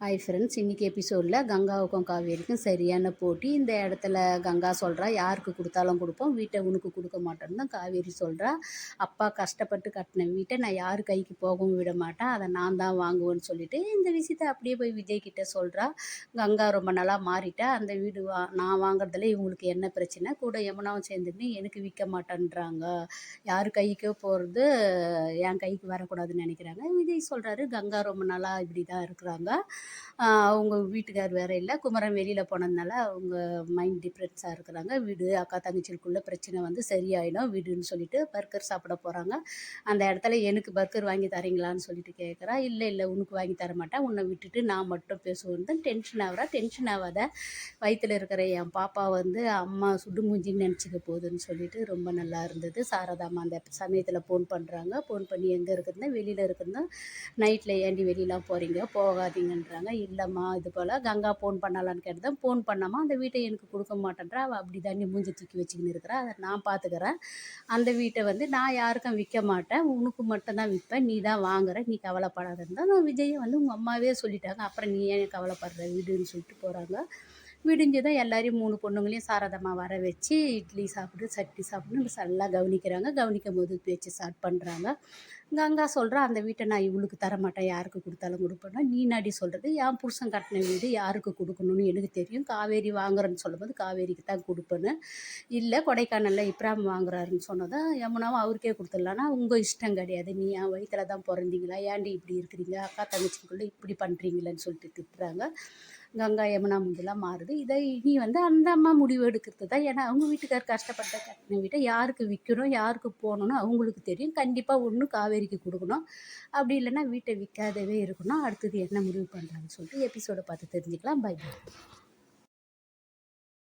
Hi friends இன்றைக்கி எபிசோடில் கங்காவுக்கும் காவேரிக்கும் சரியான போட்டி. இந்த இடத்துல கங்கா சொல்கிறா யாருக்கு கொடுத்தாலும் கொடுப்போம் வீட்டை உனக்கு கொடுக்க மாட்டேன்னு தான் காவேரி சொல்கிறா அப்பா கஷ்டப்பட்டு கட்டின வீட்டை நான் யார் கைக்கு போகவும் விட மாட்டேன் அதை நான் தான் வாங்குவேன்னு சொல்லிட்டு இந்த விஷயத்த அப்படியே போய் விஜய் கிட்ட சொல்கிறா கங்கா ரொம்ப நல்லா மாறிட்டா. அந்த வீடு வா நான் வாங்குறதுல இவங்களுக்கு என்ன பிரச்சனை? கூட எமனாவும் சேர்ந்துன்னு எனக்கு விற்க மாட்டேன்றாங்க. யார் கைக்கோ போகிறது என் கைக்கு வரக்கூடாதுன்னு நினைக்கிறாங்க. விஜய் சொல்கிறாரு கங்கா ரொம்ப நல்லா இப்படி தான் இருக்கிறாங்க. அவங்க வீட்டுக்கார் வேறு இல்லை. குமரன் வெளியில் போனதுனால அவங்க மைண்ட் டிப்ரென்ஸாக இருக்கிறாங்க. வீடு அக்கா தங்கச்சிக்குள்ளே பிரச்சனை வந்து சரியாயிடும். வீடுன்னு சொல்லிட்டு பர்கர் சாப்பிட போகிறாங்க அந்த இடத்துல எனக்கு பர்கர் வாங்கி தரீங்களான்னு சொல்லிட்டு கேட்குறா இல்லை இல்லை உனக்கு வாங்கி தர மாட்டேன். உன்னை விட்டுட்டு நான் மட்டும் பேசுவேன் டென்ஷன் ஆகிறா. டென்ஷன் ஆகாத வயிற்றில் இருக்கிற என் பாப்பா வந்து அம்மா சுடு மூஞ்சின்னு நினச்சிக்க போகுதுன்னு சொல்லிட்டு ரொம்ப நல்லா இருந்தது. சாரதாம்மா அந்த சமயத்தில் ஃபோன் பண்ணுறாங்க ஃபோன் பண்ணி எங்கே இருக்குதுன்னா வெளியில் இருக்குதுன்னா நைட்டில் ஏண்டி வெளியெலாம் போகிறீங்க போகாதீங்கன்றாங்க. இல்லைம்மா இது போல் கங்கா ஃபோன் பண்ணலான்னு கேட்டதான் ஃபோன் பண்ணாமா அந்த வீட்டை எனக்கு கொடுக்க மாட்டேன்றா அவள் அப்படி தண்ணி மூஞ்சி தூக்கி வச்சுக்கின்னு இருக்கிறா அதை நான் பார்த்துக்கிறேன். அந்த வீட்டை வந்து நான் யாருக்கும் விற்க மாட்டேன் உனக்கு மட்டும்தான் விற்பேன் நீ தான் வாங்குற நீ கவலைப்படாதுன்னு தான் நான் விஜயை வந்து உங்கள் அம்மாவே சொல்லிட்டாங்க அப்புறம் நீ ஏன் கவலைப்படுற வீடுன்னு சொல்லிட்டு போகிறாங்க விடிஞ்சதும் எல்லாரையும் மூணு பொண்ணுங்களையும் சாரதம்மா வர வச்சு இட்லி சாப்பிட்டு சட்னி சாப்பிடுன்னு நல்லா கவனிக்கிறாங்க. கவனிக்கும் போது பேச்சு ஸ்டார்ட் பண்ணுறாங்க கங்கா சொல்கிறா அந்த வீட்டை நான் இவளுக்கு தரமாட்டேன் யாருக்கு கொடுத்தாலும் கொடுப்பேன்னா நீ நாடி சொல்கிறது என் புருஷன் கட்டின வீடு யாருக்கு கொடுக்கணும்னு எனக்கு தெரியும் காவேரி வாங்குறேன்னு சொல்லும்போது காவேரிக்கு தான் கொடுப்பேன்னு. இல்லை கொடைக்கானலில் இப்ராம் வாங்குறாருன்னு சொன்னதான் யமுனாவும் அவருக்கே கொடுத்துடலான்னா உங்கள் இஷ்டம் கிடையாது. நீ என் வயிற்றில் தான் பிறந்தீங்களா? ஏன்டி இப்படி இருக்கிறீங்க? அக்கா தங்கச்சிக்குள்ளே இப்படி பண்ணுறீங்களேன்னு சொல்லிட்டு திட்டுறாங்க. கங்கா யமுனா முஞ்செல்லாம் மாறுது. இதை இனி வந்து அந்த அம்மா முடிவு எடுக்கிறது தான். ஏன்னா அவங்க வீட்டுக்கார் கஷ்டப்பட்ட கட்டின வீட்டை யாருக்கு விற்கணும் யாருக்கு போகணும்னு அவங்களுக்கு தெரியும். கண்டிப்பாக ஒன்று காவேரிக்கு கொடுக்கணும். அப்படி இல்லைன்னா வீட்டை விற்காதவே இருக்கணும். அடுத்தது என்ன முடிவு பண்ணுறாங்கன்னு சொல்லிட்டு எபிசோடை பார்த்து தெரிஞ்சுக்கலாம். பை